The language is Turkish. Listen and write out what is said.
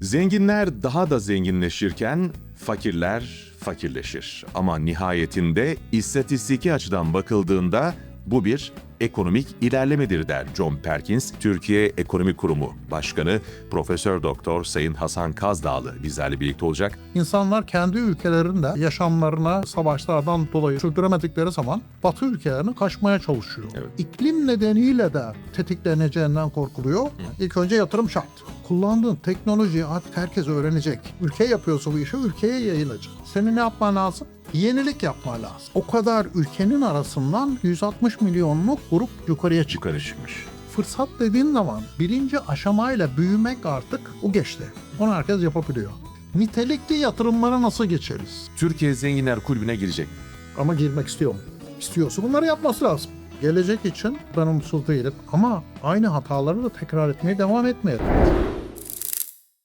Zenginler daha da zenginleşirken fakirler fakirleşir. Ama nihayetinde istatistiki açıdan bakıldığında bu bir ekonomik ilerlemedir der John Perkins, Türkiye Ekonomi Kurumu Başkanı Profesör Doktor Sayın Hasan Kazdağlı bizlerle birlikte olacak. İnsanlar kendi ülkelerinde yaşamlarına savaşlardan dolayı sürdüremedikleri zaman Batı ülkelerine kaçmaya çalışıyor. Evet. İklim nedeniyle de tetikleneceğinden korkuluyor. İlk önce yatırım şart. Kullandığın teknolojiyi artık herkes öğrenecek. Ülke yapıyorsa bu işi ülkeye yayılacak. Senin ne yapman lazım? Yenilik yapman lazım. O kadar ülkenin arasından 160 milyonluk grup yukarıya çıkıyor Yukarı çıkmış. fırsat dediğin zaman birinci aşamayla büyümek artık o geçti. Onu herkes yapabiliyor. Nitelikli yatırımlara nasıl geçeriz? Türkiye Zenginler Kulübü'ne girecek. Ama girmek istiyor mu? İstiyorsa bunları yapması lazım. Gelecek için ben umutsuz değilim ama aynı hataları da tekrar etmeye devam etmeyelim.